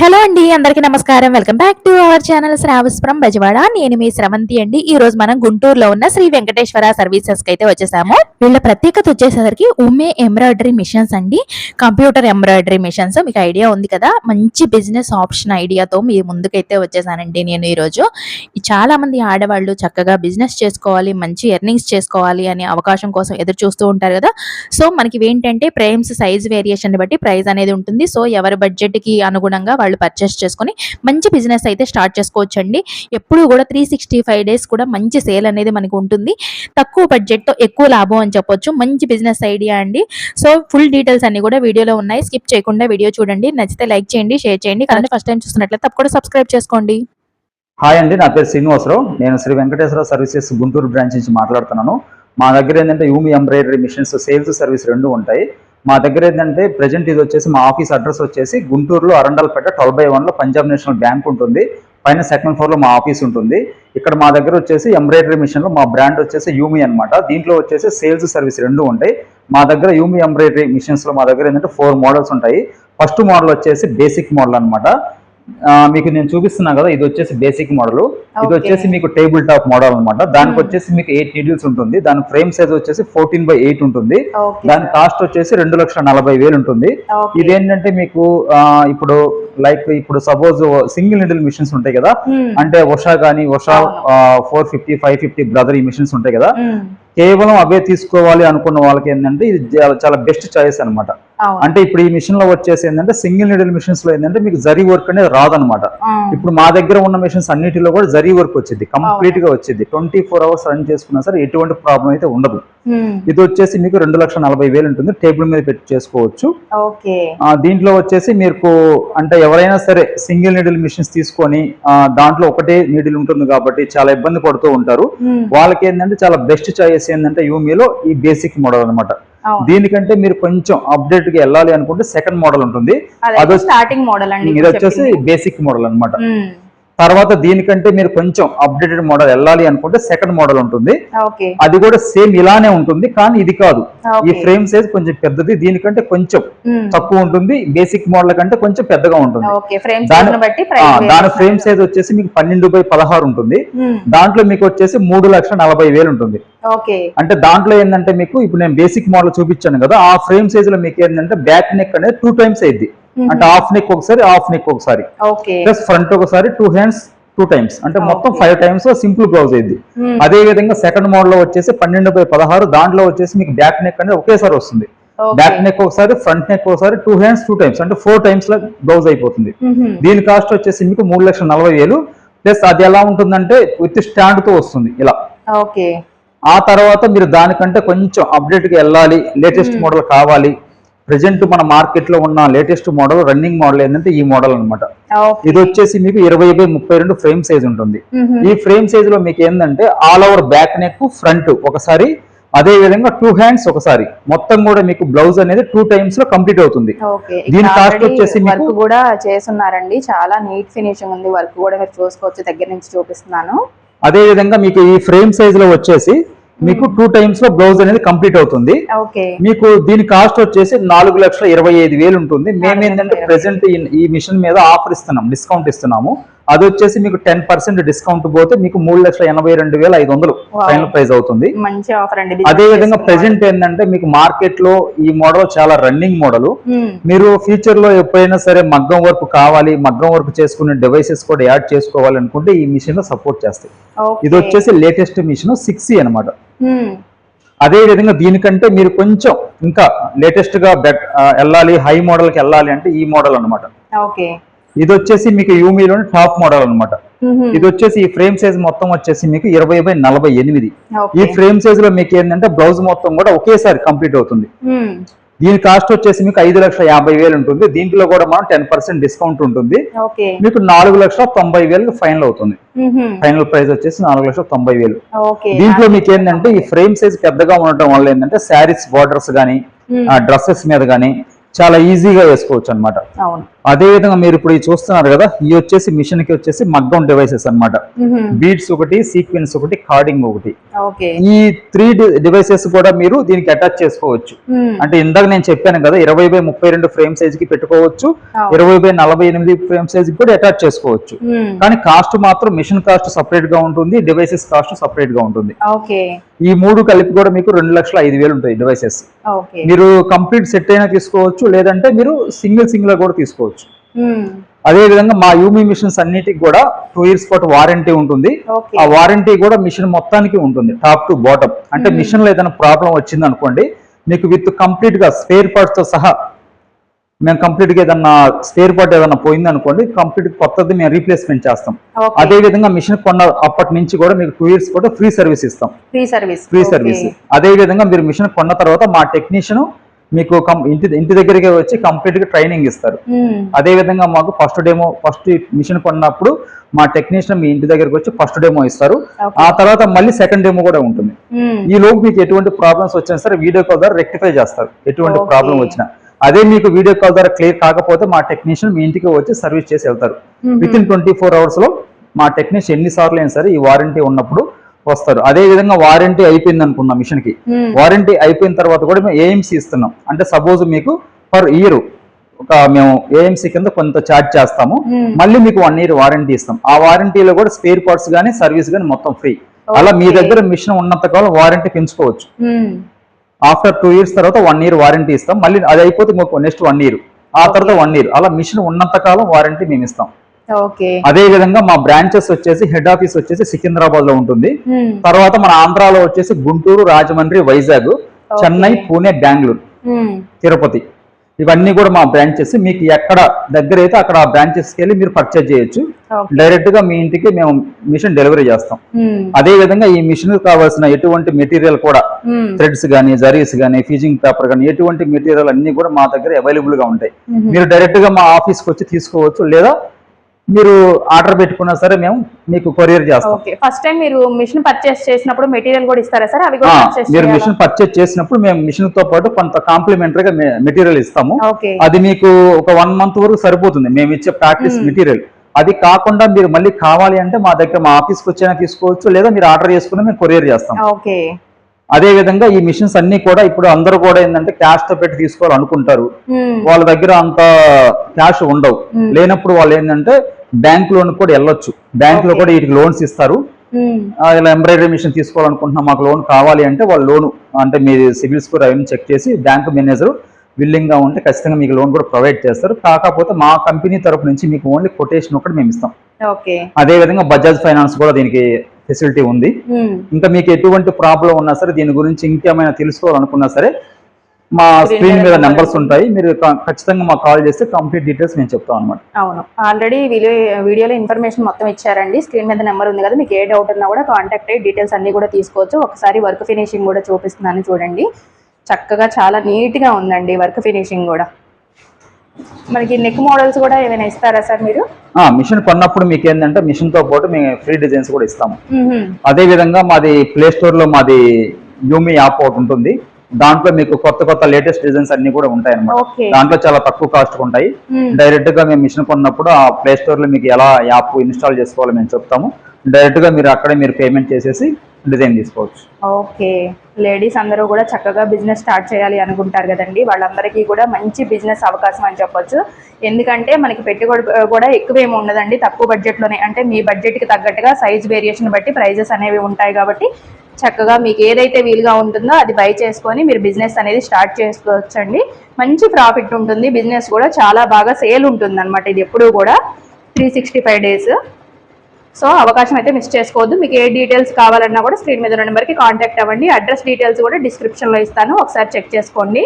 Hello అండి అందరికీ నమస్కారం. Welcome back to our channel Sravas from Bezawada నేను మీ స్రవంతి అండి. ఈ రోజు మనం గుంటూరులో ఉన్న శ్రీ వెంకటేశ్వర సర్వీసెస్కి అయితే వచ్చేసాము. వీళ్ళ ప్రత్యేకత వచ్చేసరికి ఉమే ఎంబ్రాయిడరీ మిషన్స్ అండి. కంప్యూటర్ ఎంబ్రాయిడరీ మిషన్స్ మీకు ఐడియా ఉంది కదా? మంచి బిజినెస్ ఆప్షన్ ఐడియాతో మీ ముందుకైతే వచ్చేసానండి నేను ఈ రోజు. చాలా మంది ఆడవాళ్ళు చక్కగా బిజినెస్ చేసుకోవాలి మంచి ఎర్నింగ్స్ చేసుకోవాలి అనే అవకాశం కోసం ఎదురు చూస్తూ ఉంటారు కదా? సో మనకి ఏంటంటే ప్రైమ్స్ సైజ్ వేరియేషన్ బట్టి ప్రైస్ అనేది ఉంటుంది. సో ఎవరి బడ్జెట్కి అనుగుణంగా వాళ్ళు పర్చేస్ చేసుకొని మంచి బిజినెస్ అయితే స్టార్ట్ చేసుకోవచ్చండి. ఎప్పుడు కూడా త్రీ సిక్స్టీ ఫైవ్ డేస్ కూడా మంచి సేల్ అనేది మనకు ఉంటుంది. తక్కువ బడ్జెట్తో ఎక్కువ లాభం అని చెప్పొచ్చు. మంచి బిజినెస్ ఐడియా అండి. సో ఫుల్ డీటెయిల్స్ అన్ని కూడా వీడియోలో ఉన్నాయి. స్కిప్ చేయకుండా వీడియో చూడండి. నచ్చితే లైక్ చేయండి షేర్ చేయండి. కానీ ఫస్ట్ టైం చూస్తున్నట్లయితే తప్పకుండా సబ్స్క్రైబ్ చేసుకోండి. హాయ్ అండి నా పేరు శ్రీనివాసరావు. నేను శ్రీ వెంకటేశ్వర సర్వీసెస్ గుంటూరు బ్రాంచ్ నుంచి మాట్లాడుతున్నాను. మా దగ్గర ఏంటంటే Yumi embroidery machines sales service రెండు ఉంటాయి. మా దగ్గర ఏంటంటే ప్రజెంట్ ఇది వచ్చేసి మా ఆఫీస్ అడ్రస్ వచ్చేసి గుంటూరులో అరండల్పేట ట్వెల్వ్ బై వన్లో పంజాబ్ నేషనల్ బ్యాంక్ ఉంటుంది. పైన సెకండ్ ఫ్లోర్లో మా ఆఫీస్ ఉంటుంది. ఇక్కడ మా దగ్గర వచ్చేసి ఎంబ్రాయిడరీ మిషన్లో మా బ్రాండ్ వచ్చేసి యూమి అనమాట దీంట్లో వచ్చేసి సేల్స్ సర్వీస్ రెండు ఉంటాయి. మా దగ్గర యూమి ఎంబ్రాయిడరీ మిషన్స్లో మా దగ్గర ఏంటంటే ఫోర్ మోడల్స్ ఉంటాయి. ఫస్ట్ మోడల్ వచ్చేసి బేసిక్ మోడల్ అనమాట మీకు నేను చూపిస్తున్నా కదా ఇది వచ్చేసి బేసిక్ మోడల్ ఇది. వచ్చేసి మీకు టేబుల్ టాప్ మోడల్ అన్నమాట. దానికి Hmm. వచ్చేసి మీకు ఎయిట్ నీడిల్స్ ఉంటుంది. దాని ఫ్రేమ్ సైజ్ వచ్చేసి ఫోర్టీన్ బై ఎయిట్ ఉంటుంది. దాని కాస్ట్ వచ్చేసి రెండు లక్షల నలభై వేలు ఉంటుంది. ఇదేంటంటే మీకు ఇప్పుడు లైక్ ఇప్పుడు సపోజ్ సింగిల్ నిడిల్ మిషన్స్ ఉంటాయి కదా. అంటే ఉషా కానీ Usha. Four fifty five fifty brother ఈ మిషన్స్ ఉంటాయి కదా. ఉమ్, కేవలం అవే తీసుకోవాలి అనుకున్న వాళ్ళకి ఏంటంటే ఇది చాలా బెస్ట్ చాయిస్ అన్నమాట. అవును అంటే ఇప్పుడు ఈ మిషన్లో వచ్చేసి ఏంటంటే సింగిల్ నిడిల్ మిషన్స్లో ఏంటంటే మీకు జరీ వర్క్ అనేది రాదనమాట. ఇప్పుడు మా దగ్గర ఉన్న మిషన్స్ అన్నిటిలో కూడా జరీ వర్క్ వచ్చింది కంప్లీట్గా వచ్చింది ట్వంటీ ఫోర్ అవర్స్ రన్ చేసుకున్నా సరే ఎటువంటి ప్రాబ్లం అయితే ఉండదు. ఇది వచ్చేసి మీకు రెండు లక్షల నలభై వేలు ఉంటుంది. టేబుల్ మీద పెట్టి చేసుకోవచ్చు. దీంట్లో వచ్చేసి మీకు అంటే ఎవరైనా సరే సింగిల్ నీడిల్ మిషన్స్ తీసుకొని దాంట్లో ఒకటే నీడిల్ ఉంటుంది కాబట్టి చాలా ఇబ్బంది పడుతూ ఉంటారు. వాళ్ళకి ఏంటంటే చాలా బెస్ట్ చాయిస్ ఏంటంటే యూమీలో ఈ బేసిక్ మోడల్ అన్నమాట. అవును దీనికంటే మీరు కొంచెం అప్డేట్గా వెళ్ళాలి అనుకుంటే సెకండ్ మోడల్ ఉంటుంది. అదే స్టార్టింగ్ మోడల్ అండి ఇది వచ్చేసి. బేసిక్ మోడల్ అన్నమాట. ఉమ్, తర్వాత దీనికంటే మీరు కొంచెం అప్డేటెడ్ మోడల్ వెళ్ళాలి అనుకుంటే సెకండ్ మోడల్ ఉంటుంది. అది కూడా సేమ్ ఇలానే ఉంటుంది కానీ ఇది కాదు. ఈ ఫ్రేమ్ సైజ్ కొంచెం పెద్దది దీనికంటే కొంచెం తక్కువ ఉంటుంది. బేసిక్ మోడల్ కంటే కొంచెం పెద్దగా ఉంటుంది. దాని- ఫ్రేమ్ సైజ్ వచ్చేసి మీకు పన్నెండు బై పదహారు ఉంటుంది. దాంట్లో మీకు వచ్చేసి మూడు లక్షల నలభై వేలు ఉంటుంది. అంటే దాంట్లో ఏంటంటే మీకు ఇప్పుడు నేను బేసిక్ మోడల్ చూపించాను కదా ఆ ఫ్రేమ్ సైజ్లో మీకు ఏంటంటే బ్యాక్ నెక్ అనేది టూ టైమ్స్ అయింది. అంటే హాఫ్ నెక్ ఒకసారి హాఫ్ నెక్ ఒకసారి. ప్లస్ ఫ్రంట్ ఒకసారి టూ హ్యాండ్స్ టూ టైమ్స్ అంటే మొత్తం. ఫైవ్ టైమ్స్ సింపుల్ బ్లౌజ్ అయింది. అదే విధంగా సెకండ్ మోడల్లో వచ్చేసి పన్నెండు బై పదహారు దాంట్లో వచ్చేసి మీకు బ్యాక్ నెక్ అనేది ఒకేసారి వస్తుంది. బ్యాక్ నెక్ ఒకసారి ఫ్రంట్ నెక్ ఒకసారి టూ హ్యాండ్స్ టూ టైమ్స్ అంటే ఫోర్ టైమ్స్లో బ్లౌజ్ అయిపోతుంది. దీని కాస్ట్ వచ్చేసి మీకు మూడు లక్షల నలభై వేలు. ప్లస్ అది ఎలా ఉంటుందంటే విత్ స్టాండ్తో వస్తుంది ఇలా. ఓకే. ఆ తర్వాత మీరు దానికంటే కొంచెం అప్డేట్గా వెళ్ళాలి లేటెస్ట్. మోడల్ కావాలి. ప్రజెంట్ మన మార్కెట్లో ఉన్న లేటెస్ట్ మోడల్ రన్నింగ్ మోడల్ ఏంటంటే ఈ మోడల్ అన్నమాట. ఓకే ఇది వచ్చేసి మీకు ఇరవై బై ముప్పై రెండు ఫ్రేమ్ సైజ్ ఉంటుంది. ఈ ఫ్రేమ్ సైజ్లో మీకు ఏంటంటే all over back neck front ఒకసారి అదే విధంగా టూ హ్యాండ్స్ ఒకసారి. మొత్తం కూడా మీకు బ్లౌజ్ అనేది టూ టైమ్స్లో కంప్లీట్ అవుతుంది. దీని కాస్ట్ వచ్చేసి మీకు వర్క్ కూడా చేస్తున్నారండి. చాలా నీట్ ఫినిషింగ్ ఉంది. వర్క్ కూడా మీరు చూసుకోవచ్చు. దగ్గర నుంచి చూపిస్తున్నాను. అదే విధంగా మీకు ఈ ఫ్రేమ్ సైజ్లో వచ్చేసి మీకు టూ టైమ్స్లో బ్లౌజ్ అనేది కంప్లీట్ అవుతుంది. మీకు దీని కాస్ట్ వచ్చేసి నాలుగు లక్షల ఇరవై ఐదు వేలు ఉంటుంది. మేము ఏంటంటే ప్రెసెంట్ ఈ మిషన్ మీద ఆఫర్ ఇస్తున్నాం డిస్కౌంట్ ఇస్తున్నాము. అది వచ్చేసి మీకు టెన్ పర్సెంట్ డిస్కౌంట్ పోతే మీకు మూడు లక్షల ఎనభై రెండు వేల ఐదు వందలు. ఫైనల్ ప్రైస్ అవుతుంది. మంచి ఆఫర్ అండి అదే విధంగా ప్రెసెంట్ ఏంటంటే మీకు మార్కెట్లో ఈ మోడల్ చాలా రన్నింగ్ మోడల్ మీరు ఫ్యూచర్లో ఎప్పుడైనా సరే మగ్గం వర్క్ కావాలి మగ్గం వర్క్ చేసుకునే డివైసెస్ కూడా యాడ్ చేసుకోవాలి అనుకుంటే ఈ మిషన్లో సపోర్ట్ చేస్తాయి. ఇది వచ్చేసి లేటెస్ట్ మిషన్ సిక్స్ అన్నమాట. అదే విధంగా దీనికంటే మీరు కొంచెం ఇంకా లేటెస్ట్గా వెళ్ళాలి హై మోడల్కి వెళ్ళాలి అంటే ఈ మోడల్ అన్నమాట. ఓకే ఇది వచ్చేసి మీకు యూమీలోని టాప్ మోడల్ అన్నమాట. ఇది వచ్చేసి ఈ ఫ్రేమ్ సైజ్ మొత్తం వచ్చేసి మీకు ఇరవై బై నలభై ఎనిమిది. ఈ ఫ్రేమ్ సైజ్లో మీకు ఏంటంటే బ్లౌజ్ మొత్తం కూడా ఒకేసారి కంప్లీట్ అవుతుంది. దీని కాస్ట్ వచ్చేసి మీకు ఐదు లక్షల యాభై వేలు ఉంటుంది. దీంట్లో కూడా మనం టెన్ పర్సెంట్ డిస్కౌంట్ ఉంటుంది. మీకు నాలుగు లక్షల తొంభై వేలు ఫైనల్ అవుతుంది. ఫైనల్ ప్రైస్ వచ్చేసి నాలుగు లక్షల తొంభై వేలు. దీంట్లో మీకు ఏంటంటే ఈ ఫ్రేమ్ సైజ్ పెద్దగా ఉండటం వల్ల ఏంటంటే శారీస్ బార్డర్స్ కానీ డ్రెస్సెస్ మీద కానీ చాలా ఈజీగా వేసుకోవచ్చు అన్నమాట. అదే విధంగా మీరు ఇప్పుడు చూస్తున్నారు కదా ఇవి వచ్చేసి మిషన్కి వచ్చేసి మగ్గం డివైసెస్ అన్నమాట. బీడ్స్ ఒకటి సీక్వెన్స్ ఒకటి కార్డింగ్ ఒకటి. ఈ త్రీ డివైసెస్ కూడా మీరు దీనికి అటాచ్ చేసుకోవచ్చు. అంటే ఇందాక నేను చెప్పాను కదా ఇరవై బై ముప్పై రెండు ఫ్రేమ్ సైజ్కి పెట్టుకోవచ్చు. ఇరవై బై నలభై ఎనిమిది ఫ్రేమ్ సైజ్ కూడా అటాచ్ చేసుకోవచ్చు. కానీ కాస్ట్ మాత్రం మిషన్ కాస్ట్ సపరేట్గా ఉంటుంది డివైసెస్ కాస్ట్ సపరేట్గా ఉంటుంది. ఈ మూడు కలిపి కూడా మీకు రెండు లక్షల ఐదు వేలు ఉంటాయి డివైసెస్ మీరు కంప్లీట్ సెట్ అయినా తీసుకోవచ్చు లేదంటే మీరు సింగిల్ సింగిల్ కూడా తీసుకోవచ్చు. అదే విధంగా మా యూమి మిషన్స్ అన్నిటికి కూడా టూ ఇయర్స్ పాటు వారంటీ ఉంటుంది. ఆ వారంటీ కూడా మిషన్ మొత్తానికి ఉంటుంది టాప్ టు బాటమ్ అంటే మిషన్లో ఏదైనా ప్రాబ్లం వచ్చింది అనుకోండి మీకు విత్ కంప్లీట్గా స్పేర్ పార్ట్స్తో సహా మేము కంప్లీట్గా ఏదన్నా స్పేర్ పార్ట్ ఏదన్నా పోయింది అనుకోండి కంప్లీట్ కొత్తది మేము రీప్లేస్మెంట్ చేస్తాం. అదే విధంగా మిషన్ కొన్న అప్పటి నుంచి కూడా మీకు టూ ఇయర్స్ పాటు ఫ్రీ సర్వీస్ ఇస్తాం. ఫ్రీ సర్వీస్ ఫ్రీ సర్వీస్ అదే విధంగా మీరు మిషన్ కొన్న తర్వాత మా టెక్నీషియన్ మీకు ఇంటి ఇంటి దగ్గరికి వచ్చి కంప్లీట్గా ట్రైనింగ్ ఇస్తారు. అదే విధంగా మాకు ఫస్ట్ డెమో ఫస్ట్ మిషన్ కొన్నప్పుడు మా టెక్నీషియన్ మీ ఇంటి దగ్గరికి వచ్చి ఫస్ట్ డెమో ఇస్తారు. ఆ తర్వాత మళ్ళీ సెకండ్ డెమో కూడా ఉంటుంది. ఈ లోపు మీకు ఎటువంటి ప్రాబ్లమ్స్ వచ్చినా సరే వీడియో కాల్ ద్వారా రెక్టిఫై చేస్తారు. ఎటువంటి. ప్రాబ్లం వచ్చినా. అదే మీకు వీడియో కాల్ ద్వారా క్లియర్ కాకపోతే మా టెక్నీషియన్ మీ ఇంటికి వచ్చి సర్వీస్ చేసి వెళ్తారు. విత్ ఇన్ ట్వంటీ ఫోర్ అవర్స్లో మా టెక్నీషియన్ ఎన్ని సార్లు అయినా సరే ఈ వారంటీ ఉన్నప్పుడు వస్తారు. అదే విధంగా వారంటీ అయిపోయింది అనుకున్నాం మిషన్కి వారంటీ అయిపోయిన తర్వాత కూడా మేము ఏఎంసీ ఇస్తున్నాం. అంటే సపోజ్ మీకు పర్ ఇయర్ ఒక మేము ఏఎంసీ కింద కొంత ఛార్జ్ చేస్తాము. మళ్ళీ మీకు వన్ ఇయర్ వారంటీ ఇస్తాం. ఆ వారంటీలో కూడా స్పేర్ పార్ట్స్ కానీ సర్వీస్ కానీ మొత్తం ఫ్రీ అలా మీ. దగ్గర మిషన్ ఉన్నంత కాలం వారంటీ పెంచుకోవచ్చు. ఆఫ్టర్ టూ ఇయర్స్ తర్వాత వన్ ఇయర్ వారంటీ ఇస్తాం. మళ్ళీ అది అయిపోతే నెక్స్ట్ వన్ ఇయర్ ఆ తర్వాత వన్ ఇయర్ అలా మిషన్ ఉన్నంత కాలం వారంటీ మేము ఇస్తాం. అదే విధంగా మా బ్రాంచెస్ వచ్చేసి హెడ్ ఆఫీస్ వచ్చేసి సికింద్రాబాద్లో ఉంటుంది తర్వాత మన ఆంధ్రాలో వచ్చేసి గుంటూరు రాజమండ్రి వైజాగ్ చెన్నై పూణే బెంగళూరు తిరుపతి. ఇవన్నీ కూడా మా బ్రాంచెస్ మీకు ఎక్కడ దగ్గర అయితే అక్కడ ఆ బ్రాంచెస్ వెళ్ళి మీరు పర్చేజ్ చేయొచ్చు. డైరెక్ట్గా మీ ఇంటికి మేము మిషన్ డెలివరీ చేస్తాం. అదే విధంగా ఈ మిషన్ కావాల్సిన ఎటువంటి మెటీరియల్ కూడా థ్రెడ్స్ కానీ జరీస్ కానీ ఫీజింగ్ పేపర్ కానీ ఎటువంటి మెటీరియల్ అన్ని కూడా మా దగ్గర అవైలబుల్గా ఉంటాయి. మీరు డైరెక్ట్గా మా ఆఫీస్కి వచ్చి తీసుకోవచ్చు లేదా మీరు ఆర్డర్ పెట్టుకున్నా సరే మేము మీకు కొరియర్ చేస్తాం. ఓకే. ఫస్ట్ టైం మీరు మిషన్ పర్చేస్ చేసినప్పుడు మెటీరియల్ కూడా ఇస్తారా సార్? అవి కూడా మీరు? మిషన్ పర్చేజ్ చేసినప్పుడు మేము మిషన్తో పాటు కొంత కాంప్లిమెంటరీగా మెటీరియల్ ఇస్తాము. అది మీకు ఒక వన్ మంత్ వరకు సరిపోతుంది. మేము ఇచ్చే ప్రాక్టీస్. మెటీరియల్ అది కాకుండా మీరు మళ్ళీ కావాలి అంటే మా దగ్గర మా ఆఫీస్కి వచ్చైనా తీసుకోవచ్చు లేదా మీరు ఆర్డర్ చేసుకుని మేము కొరియర్ చేస్తాం. ఓకే. అదే విధంగా ఈ మిషన్స్ అన్ని కూడా ఇప్పుడు అందరూ కూడా ఏంటంటే క్యాష్తో పెట్టి తీసుకోవాలనుకుంటారు. వాళ్ళ దగ్గర అంత క్యాష్ ఉండవు. లేనప్పుడు వాళ్ళు ఏంటంటే బ్యాంక్ లోన్ కూడా వెళ్ళొచ్చు. బ్యాంక్లో. కూడా వీటికి లోన్స్ ఇస్తారు. ఇలా ఎంబ్రాయిడరీ మిషన్ తీసుకోవాలనుకుంటున్నాం మాకు లోన్ కావాలి అంటే వాళ్ళు లోన్ అంటే మీ సివిల్ స్కోర్ అవన్నీ చెక్ చేసి బ్యాంక్ మేనేజర్ విల్లింగ్గా ఉంటే ఖచ్చితంగా మీకు లోన్ కూడా ప్రొవైడ్ చేస్తారు. కాకపోతే మా కంపెనీ తరపు నుంచి మీకు ఓన్లీ కొటేషన్ ఒకటి మేము ఇస్తాం. అదే విధంగా బజాజ్ ఫైనాన్స్ కూడా దీనికి ఫెసిలిటీ ఉంది. ఇంకా మీకు ఎటువంటి ప్రాబ్లం ఉన్నా సరే దీని గురించి ఇంకేమైనా తెలుసుకోవాలనుకున్నా సరే మా Screen స్క్రీన్ మీద నెంబర్స్. ఉంటాయి. మీరు ఖచ్చితంగా మాకు కాల్ చేస్తే కంప్లీట్ డీటెయిల్స్ మేము చెప్తాం అనమాట అవును. ఆల్రెడీ వీడియో వీడియోలో ఇన్ఫర్మేషన్ మొత్తం ఇచ్చారండి. స్క్రీన్ మీద నెంబర్ ఉంది కదా మీకు ఏ డౌట్ ఉన్నా కూడా కాంటాక్ట్ అయ్యి డీటెయిల్స్ అన్ని కూడా తీసుకోవచ్చు. ఒకసారి వర్క్ ఫినిషింగ్ కూడా చూపిస్తున్నాను చూడండి. చక్కగా చాలా నీట్గా ఉందండి వర్క్ ఫినిషింగ్ కూడా. మనకి నెక్ మోడల్స్ కూడా ఏమైనా ఇస్తారా సార్ మీరు? మిషన్ కొన్నప్పుడు మీకు ఏంటంటే మిషన్తో పాటు మేము ఫ్రీ డిజైన్స్ కూడా ఇస్తాము. అదే విధంగా మాది ప్లే స్టోర్లో మాది యూమి యాప్ ఒకటి ఉంటుంది. దాంట్లో మీకు కొత్త కొత్త లేటెస్ట్ డిజైన్స్ అన్ని కూడా ఉంటాయి అన్నమాట ఓకే. దాంట్లో చాలా తక్కువ కాస్ట్ ఉంటాయి. డైరెక్ట్గా మేము మిషన్ కొన్నప్పుడు ఆ ప్లే స్టోర్లో మీకు ఎలా యాప్ ఇన్స్టాల్ చేసుకోవాలో మేము చెప్తాము. డైరెక్ట్గా మీరు అక్కడే మీరు పేమెంట్ చేసేసి డిజైన్ తీసుకోవచ్చు. ఓకే. లేడీస్ అందరూ కూడా చక్కగా బిజినెస్ స్టార్ట్ చేయాలి అనుకుంటారు కదండి. వాళ్ళందరికీ కూడా మంచి బిజినెస్ అవకాశం అని చెప్పొచ్చు. ఎందుకంటే మనకి పెట్టుబడి కూడా ఎక్కువ ఏమి ఉండదండి. తక్కువ బడ్జెట్లోనే అంటే మీ బడ్జెట్కి తగ్గట్టుగా సైజ్ వేరియేషన్ బట్టి ప్రైజెస్ అనేవి ఉంటాయి కాబట్టి చక్కగా మీకు ఏదైతే వీలుగా ఉంటుందో అది బై చేసుకొని మీరు బిజినెస్ అనేది స్టార్ట్ చేసుకోవచ్చండి. మంచి ప్రాఫిట్ ఉంటుంది. బిజినెస్ కూడా చాలా బాగా సేల్ ఉంటుంది అనమాట ఇది ఎప్పుడూ కూడా. Three sixty five days. So అవకాశం అయితే మిస్ చేసుకోవద్దు. మీకు ఏ డీటెయిల్స్ కావాలన్నా కూడా స్క్రీన్ మీద ఉన్న నెంబర్కి కాంటాక్ట్ అవ్వండి. అడ్రస్ డీటెయిల్స్ కూడా డిస్క్రిప్షన్లో ఇస్తాను. ఒకసారి చెక్ చేసుకోండి.